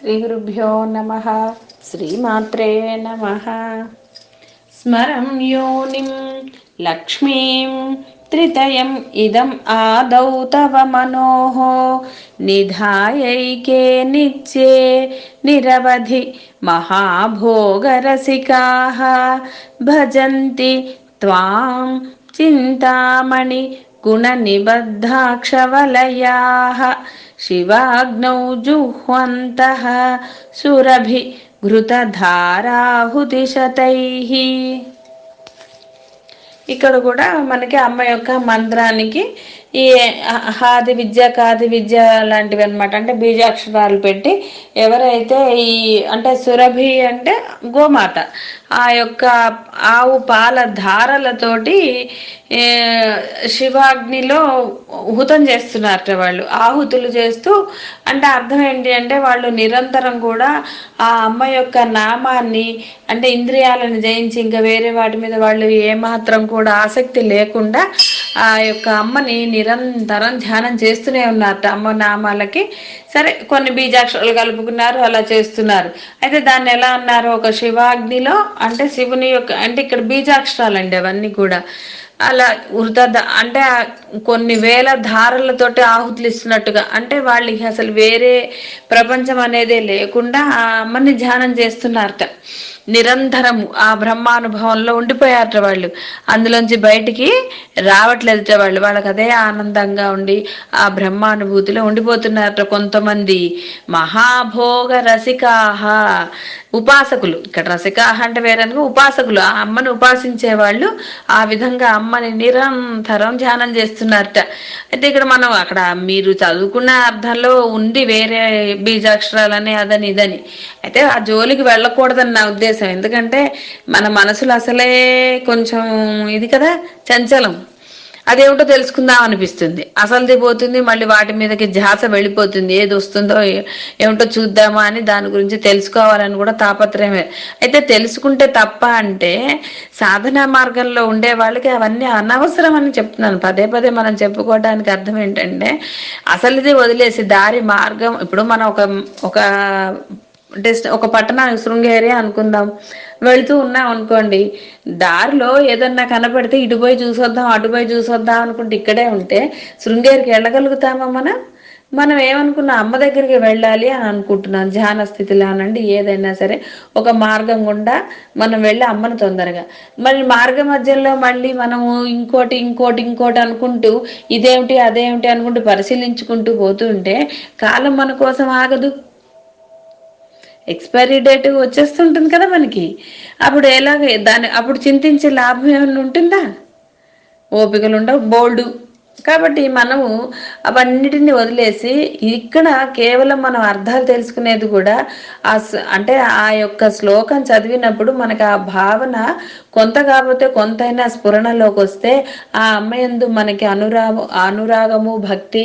శ్రీ గురుభ్యో నమ. శ్రీమాత్రే నమ. స్మరం యోనిం లక్ష్మీం త్రితయం ఇదం ఆదౌ తవ మనోహ నిధాయైకే నిత్యే నిరవధి మహాభోగరసికాః. భజంతి త్వాం చింతామణి గుణనిబద్ధాక్షవలయాః. शिवाग्नौ जुह्वन्तः सुरभि घृतधाराहुतिशतैः ఇక్కడ కూడా మనకి అమ్మ యొక్క మంత్రానికి ఈ హాది విద్య కాది విద్య లాంటివి అనమాట అంటే బీజాక్షరాలు పెట్టి ఎవరైతే ఈ అంటే సురభి అంటే గోమాత ఆ యొక్క ఆవు పాల ధారలతోటి శివాగ్నిలో హుతం చేస్తున్నారట వాళ్ళు. ఆహుతులు చేస్తూ అంటే అర్థం ఏంటి అంటే వాళ్ళు నిరంతరం కూడా ఆ అమ్మ యొక్క నామాన్ని అంటే ఇంద్రియాలను జయించి ఇంకా వేరే వాటి మీద వాళ్ళు ఏమాత్రం కూడా కూడా ఆసక్తి లేకుండా ఆ యొక్క అమ్మని నిరంతరం ధ్యానం చేస్తూనే ఉన్నారట అమ్మ నామాలకి. సరే కొన్ని బీజాక్షరాలు కలుపుకున్నారు అలా చేస్తున్నారు. అయితే దాన్ని ఎలా అన్నారు? ఒక శివాగ్నిలో అంటే శివుని యొక్క అంటే ఇక్కడ బీజాక్షరాలు అండి అవన్నీ కూడా. అలా వృధ అంటే కొన్ని వేల ధారలతోటి ఆహుతులు ఇస్తున్నట్టుగా అంటే వాళ్ళకి అసలు వేరే ప్రపంచం అనేదే లేకుండా ఆ అమ్మని ధ్యానం చేస్తున్నారట. నిరంతరం ఆ బ్రహ్మానుభవంలో ఉండిపోయారట వాళ్ళు. అందులోంచి బయటికి రావట్లేదుట వాళ్ళు. వాళ్ళకి అదే ఆనందంగా ఉండి ఆ బ్రహ్మానుభూతిలో ఉండిపోతున్నారట కొంతమంది మహాభోగ రసికాహ ఉపాసకులు. ఇక్కడ రసికాహ అంటే వేరే ఉపాసకులు. ఆ అమ్మని ఉపాసించే వాళ్ళు ఆ విధంగా అమ్మని నిరంతరం ధ్యానం చేస్తున్నారట. అయితే ఇక్కడ మనం అక్కడ మీరు చదువుకున్న అర్థంలో ఉంది వేరే బీజాక్షరాలని అదని ఇదని. అయితే ఆ జోలికి వెళ్ళకూడదని నా ఉద్దేశం. ఎందుకంటే మన మనసులు అసలే కొంచెం ఇది కదా చంచలం. అదేమిటో తెలుసుకుందాం అనిపిస్తుంది. అసలుది పోతుంది మళ్ళీ వాటి మీదకి ధ్యాస వెళ్ళిపోతుంది. ఏది వస్తుందో ఏమిటో చూద్దామా అని దాని గురించి తెలుసుకోవాలని కూడా తాపత్రయమే. అయితే తెలుసుకుంటే తప్ప అంటే సాధనా మార్గంలో ఉండే వాళ్ళకి అవన్నీ అనవసరం అని చెప్తున్నాను. పదే పదే మనం చెప్పుకోవడానికి అర్థం ఏంటంటే అసలుది వదిలేసి దారి మార్గం ఇప్పుడు మనం ఒక ఒక డెస్ట్ ఒక పట్టణానికి శృంగేరి అనుకుందాం. వెళుతూ ఉన్నాం అనుకోండి దారిలో ఏదన్నా కనపడితే ఇటుపోయి చూసొద్దాం అటుపోయి చూసొద్దాం అనుకుంటే ఇక్కడే ఉంటే శృంగేరికి వెళ్ళగలుగుతామా మనం? మనం ఏమనుకున్నా అమ్మ దగ్గరికి వెళ్ళాలి అని అనుకుంటున్నాం ధ్యాన స్థితిలో అనండి ఏదైనా సరే ఒక మార్గం గుండా మనం వెళ్ళి అమ్మను తొందరగా. మరి మార్గ మధ్యలో మళ్ళీ మనము ఇంకోటి ఇంకోటి ఇంకోటి అనుకుంటూ ఇదేమిటి అదేమిటి అనుకుంటూ పరిశీలించుకుంటూ పోతుంటే కాలం మన కోసం ఆగదు. ఎక్స్పైరీ డేట్ వచ్చేస్తుంటుంది కదా మనకి. అప్పుడు ఎలాగ దాని అప్పుడు చింతించే లాభం ఏమైనా ఉంటుందా? ఓపికలు ఉండవు బోల్డు. కాబట్టి మనము అవన్నిటిని వదిలేసి ఇక్కడ కేవలం మనం అర్థాలు తెలుసుకునేది కూడా ఆ అంటే ఆ యొక్క శ్లోకం చదివినప్పుడు మనకు ఆ భావన కొంత కాకపోతే కొంతైనా స్ఫురణలోకి వస్తే ఆ అమ్మయందు మనకి అనురాగము అనురాగము భక్తి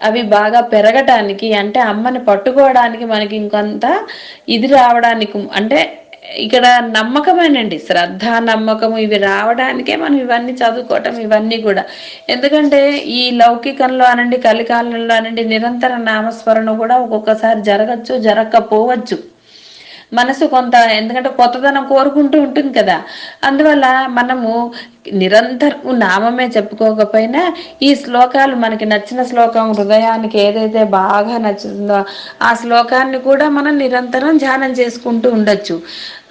అవి బాగా పెరగటానికి అంటే అమ్మని పట్టుకోవడానికి మనకి ఇంకొంత ఇది రావడానికి అంటే ఇక్కడ నమ్మకమేనండి శ్రద్ధ నమ్మకము ఇవి రావడానికే మనం ఇవన్నీ చదువుకోవటం ఇవన్నీ కూడా. ఎందుకంటే ఈ లౌకికంలో అనండి కలికాలంలో అనండి నిరంతర నామస్మరణ కూడా ఒక్కొక్కసారి జరగచ్చు జరగకపోవచ్చు. మనసు కొంత ఎందుకంటే కొత్తదనం కోరుకుంటూ ఉంటుంది కదా. అందువల్ల మనము నిరంతరం నామమే చెప్పుకోకపోయినా ఈ శ్లోకాలు మనకి నచ్చిన శ్లోకం హృదయానికి ఏదైతే బాగా నచ్చుతుందో ఆ శ్లోకాన్ని కూడా మనం నిరంతరం ధ్యానం చేసుకుంటూ ఉండొచ్చు.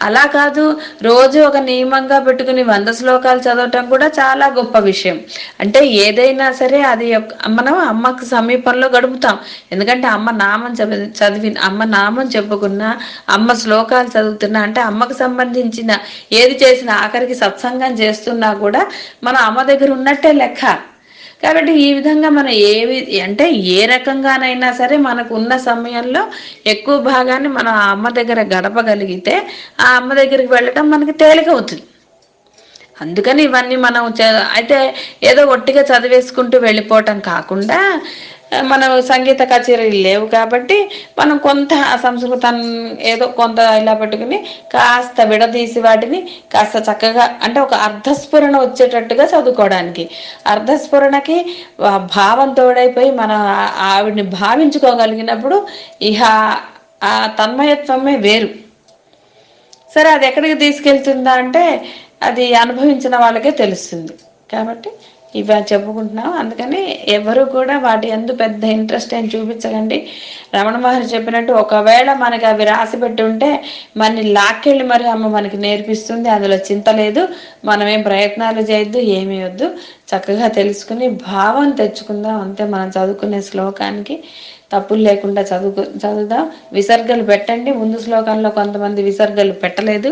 అలా కాదు రోజు ఒక నియమంగా పెట్టుకుని వంద శ్లోకాలు చదవటం కూడా చాలా గొప్ప విషయం. అంటే ఏదైనా సరే అది యొక్క- మనం అమ్మకు సమీపంలో గడుపుతాం. ఎందుకంటే అమ్మ నామం చదివి అమ్మ నామం చెప్పుకున్నా అమ్మ శ్లోకాలు చదువుతున్నా అంటే అమ్మకు సంబంధించిన ఏది చేసినా ఆఖరికి సత్సంగం చేస్తున్నా కూడా మనం అమ్మ దగ్గర ఉన్నట్టే లెక్క. కాబట్టి ఈ విధంగా మనం ఏవి అంటే ఏ రకంగానైనా సరే మనకు ఉన్న సమయంలో ఎక్కువ భాగాన్ని మనం ఆ అమ్మ దగ్గర గడపగలిగితే ఆ అమ్మ దగ్గరికి వెళ్ళటం మనకి తేలికవుతుంది. అందుకని ఇవన్నీ మనం చ- అయితే ఏదో ఒట్టిగా చదివేసుకుంటూ వెళ్ళిపోవటం కాకుండా మనం సంగీత కచేరీలు లేవు కాబట్టి మనం కొంత ఆ సంస్కృతం ఏదో కొంత ఇలా పెట్టుకుని కాస్త విడదీసి వాటిని కాస్త చక్కగా అంటే ఒక అర్ధస్ఫురణ వచ్చేటట్టుగా చదువుకోవడానికి. అర్ధస్ఫురణకి భావం తోడైపోయి మనం ఆవిడని ఆవిడ్ని భావించుకోగలిగినప్పుడు ఇహ ఆ తన్మయత్వమే వేరు. సరే అది ఎక్కడికి తీసుకెళ్తుందా అంటే అది అనుభవించిన వాళ్ళకే తెలుస్తుంది. కాబట్టి ఇవి చెప్పుకుంటున్నాం. అందుకని ఎవరు కూడా వాటి ఎందు పెద్ద ఇంట్రెస్ట్ ఏం చూపించకండి. రమణ మహర్షి చెప్పినట్టు ఒకవేళ మనకి అవి రాసి పెట్టి ఉంటే మన లాక్కెళ్ళి మరి అమ్మ మనకి నేర్పిస్తుంది. అందులో చింత లేదు. మనమేం ప్రయత్నాలు చేయొద్దు ఏమీ వద్దు. చక్కగా తెలుసుకుని భావం తెచ్చుకుందాం. అంతే మనం చదువుకునే శ్లోకానికి తప్పులు లేకుండా చదువుకు చదువుదాం. విసర్గలు పెట్టండి. ముందు శ్లోకంలో కొంతమంది విసర్గలు పెట్టలేదు.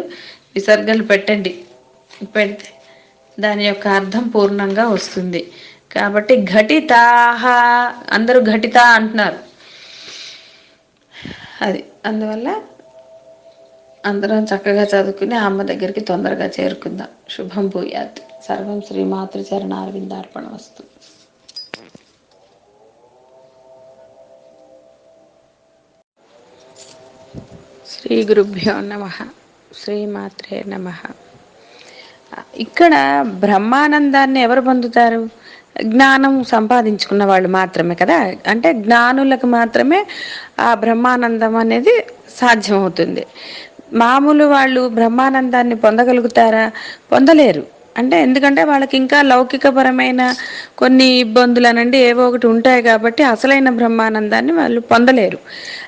విసర్గలు పెట్టండి. పెడితే దాని యొక్క అర్థం పూర్ణంగా వస్తుంది. కాబట్టి ఘటితాహ అందరూ ఘటిత అంటున్నారు. అది అందువల్ల అందరం చక్కగా చదువుకుని అమ్మ దగ్గరికి తొందరగా చేరుకుందాం. శుభం భూయాత్. సర్వం శ్రీ మాతృచరణ అరవిందార్పణ వస్తు. శ్రీ గురుభ్యో నమ. శ్రీమాత్రే నమ. ఇక్కడ బ్రహ్మానందాన్ని ఎవరు పొందుతారు? జ్ఞానం సంపాదించుకున్న వాళ్ళు మాత్రమే కదా? అంటే జ్ఞానులకు మాత్రమే ఆ బ్రహ్మానందం అనేది సాధ్యమవుతుంది. మామూలు వాళ్ళు బ్రహ్మానందాన్ని పొందగలుగుతారా? పొందలేరు. అంటే ఎందుకంటే వాళ్ళకి ఇంకా లౌకికపరమైన కొన్ని ఇబ్బందులు అనండి ఏవో ఒకటి ఉంటాయి కాబట్టి అసలైన బ్రహ్మానందాన్ని వాళ్ళు పొందలేరు.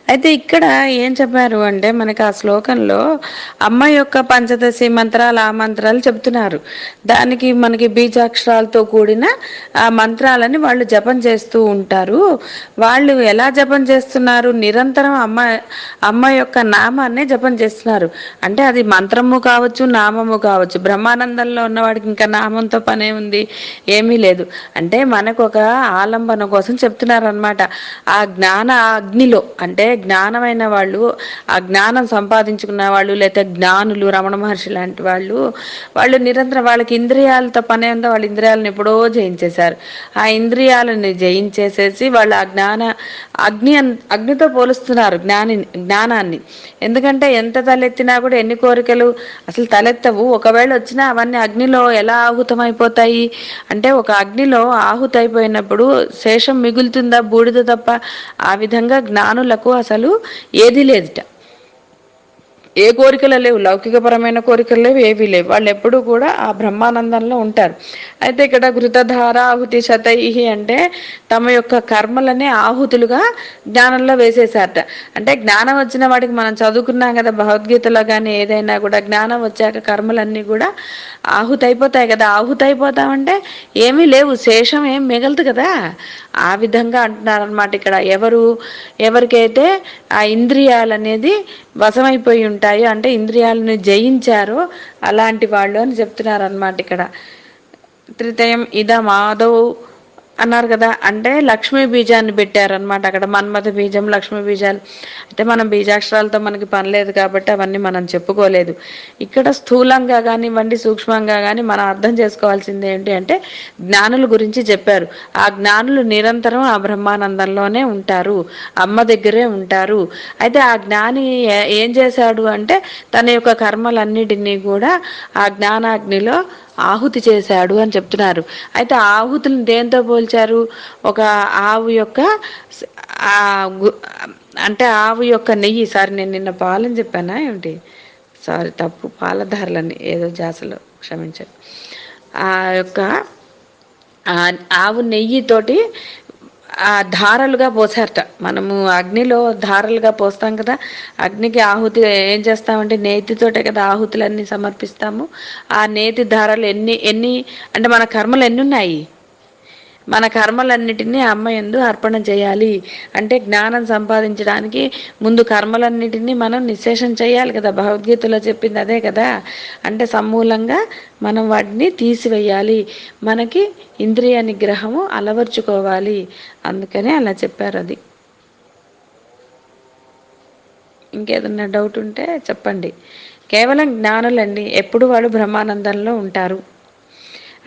అయితే ఇక్కడ ఏం చెప్పారు అంటే మనకి ఆ శ్లోకంలో అమ్మ యొక్క పంచదశి మంత్రాలు ఆ మంత్రాలు చెబుతున్నారు. దానికి మనకి బీజాక్షరాలతో కూడిన ఆ మంత్రాలని వాళ్ళు జపం చేస్తూ ఉంటారు. వాళ్ళు ఎలా జపం చేస్తున్నారు? నిరంతరం అమ్మ అమ్మ యొక్క నామాన్నే జపం చేస్తున్నారు. అంటే అది మంత్రము కావచ్చు నామము కావచ్చు బ్రహ్మానందంలో ఉన్నవాడికి ఇంకా నామంతో పనే ఉంది. ఏమీ లేదు. అంటే మనకు ఒక ఆలంబన కోసం చెప్తున్నారనమాట ఆ జ్ఞాన అగ్నిలో అంటే జ్ఞానమైన వాళ్ళు ఆ జ్ఞానం సంపాదించుకున్న వాళ్ళు లేకపోతే జ్ఞానులు రమణ మహర్షి లాంటి వాళ్ళు వాళ్ళు నిరంతరం వాళ్ళకి ఇంద్రియాలతో పనే ఉందో వాళ్ళ ఇంద్రియాలను ఎప్పుడో జయించేశారు. ఆ ఇంద్రియాలని జయించేసేసి వాళ్ళు ఆ జ్ఞాన అగ్ని అగ్నితో పోలుస్తున్నారు జ్ఞాని జ్ఞానాన్ని. ఎందుకంటే ఎంత తలెత్తినా కూడా ఎన్ని కోరికలు అసలు తలెత్తవు. ఒకవేళ వచ్చినా అవన్నీ అగ్నిలో ఎలా ఆహుతమైపోతాయి? అంటే ఒక అగ్నిలో ఆహుతైపోయినప్పుడు శేషం మిగులుతుందా బూడిద తప్ప? ఆ విధంగా జ్ఞానులకు అసలు ఏది లేదుట. ఏ కోరికలు లేవు లౌకికపరమైన కోరికలు లేవు ఏవి లేవు. వాళ్ళు ఎప్పుడూ కూడా ఆ బ్రహ్మానందంలో ఉంటారు. అయితే ఇక్కడ ఘృతధార ఆహుతి శతైహి అంటే తమ యొక్క కర్మలనే ఆహుతులుగా జ్ఞానంలో వేసేసారట అంటే జ్ఞానం వచ్చిన వాడికి మనం చదువుకున్నాం కదా భగవద్గీతలో కానీ ఏదైనా కూడా జ్ఞానం వచ్చాక కర్మలన్నీ కూడా ఆహుతి అయిపోతాయి కదా. ఆహుతి అయిపోతామంటే ఏమీ లేవు శేషం ఏం మిగలదు కదా. ఆ విధంగా అంటున్నారు అనమాట ఇక్కడ. ఎవరు ఎవరికైతే ఆ ఇంద్రియాలనేది వశమైపోయి ఉంటాయో. అంటే ఇంద్రియాలను జయించారో. అలాంటి వాళ్ళు అని చెప్తున్నారు అనమాట ఇక్కడ. త్రితయం ఇదమాదవ్ అన్నారు కదా అంటే లక్ష్మీ బీజాన్ని పెట్టారనమాట అక్కడ. మన్మథ బీజం లక్ష్మీ బీజాలు. అంటే మనం బీజాక్షరాలతో మనకి పనిలేదు కాబట్టి అవన్నీ మనం చెప్పుకోలేదు. ఇక్కడ స్థూలంగా కానివ్వండి సూక్ష్మంగా కానీ మనం అర్థం చేసుకోవాల్సింది ఏంటి అంటే జ్ఞానుల గురించి చెప్పారు. ఆ జ్ఞానులు నిరంతరం ఆ బ్రహ్మానందంలోనే ఉంటారు. అమ్మ దగ్గరే ఉంటారు. అయితే ఆ జ్ఞాని ఏం చేశాడు అంటే తన యొక్క కర్మలన్నిటినీ కూడా ఆ జ్ఞానాగ్నిలో ఆహుతి చేశాడు అని చెప్తున్నారు. అయితే ఆహుతులను దేంతో పోల్చారు? ఒక ఆవు యొక్క అంటే ఆవు యొక్క నెయ్యి. సారీ నేను నిన్న పాలని చెప్పానా ఏమిటి? సారీ తప్పు. పాలధారలని ఏదో జాసలో క్షమించండి. ఆ యొక్క ఆవు నెయ్యితోటి ఆ ధారలుగా పోసారట. మనము అగ్నిలో ధారలుగా పోస్తాం కదా అగ్నికి ఆహుతి ఏం చేస్తామంటే నేతితోటే కదా ఆహుతులన్నీ సమర్పిస్తాము. ఆ నేతి ధారలు ఎన్ని ఎన్ని అంటే మన కర్మలు ఎన్ని ఉన్నాయి? మన కర్మలన్నిటినీ అమ్మ ఎందు అర్పణ చేయాలి. అంటే జ్ఞానం సంపాదించడానికి ముందు కర్మలన్నిటినీ మనం నిశ్శేషం చేయాలి కదా. భగవద్గీతలో చెప్పింది అదే కదా. అంటే సమూలంగా మనం వాటిని తీసివేయాలి. మనకి ఇంద్రియ నిగ్రహము అలవర్చుకోవాలి. అందుకనే అలా చెప్పారు అది. ఇంకేదన్నా డౌట్ ఉంటే చెప్పండి. కేవలం జ్ఞానులండి. ఎప్పుడు వాళ్ళు బ్రహ్మానందంలో ఉంటారు.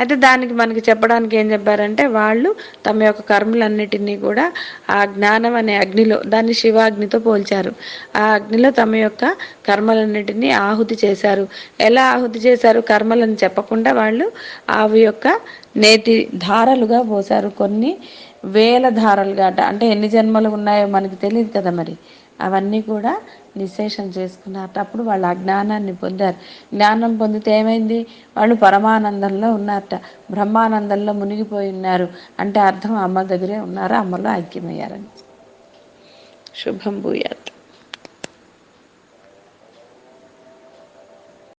అయితే దానికి మనకి చెప్పడానికి ఏం చెప్పారంటే వాళ్ళు తమ యొక్క కర్మలన్నిటినీ కూడా ఆ జ్ఞానం అనే అగ్నిలో దాన్ని శివాగ్నితో పోల్చారు. ఆ అగ్నిలో తమ యొక్క కర్మలన్నిటినీ ఆహుతి చేశారు. ఎలా ఆహుతి చేశారు? కర్మలను చెప్పకుండా వాళ్ళు ఆవు యొక్క నేతి ధారలుగా పోశారు. కొన్ని వేల ధారలుగా అంటే ఎన్ని జన్మలు ఉన్నాయో మనకి తెలియదు కదా మరి. అవన్నీ కూడా నిశేషం చేసుకున్నారు అప్పుడు వాళ్ళు ఆ జ్ఞానాన్ని పొందారు. జ్ఞానం పొందితే ఏమైంది? వాళ్ళు పరమానందంలో ఉన్నారట. బ్రహ్మానందంలో మునిగిపోయి ఉన్నారు. అంటే అర్థం అమ్మ దగ్గరే ఉన్నారు? అమ్మలో ఐక్యమయ్యారని. శుభం భూయాత్.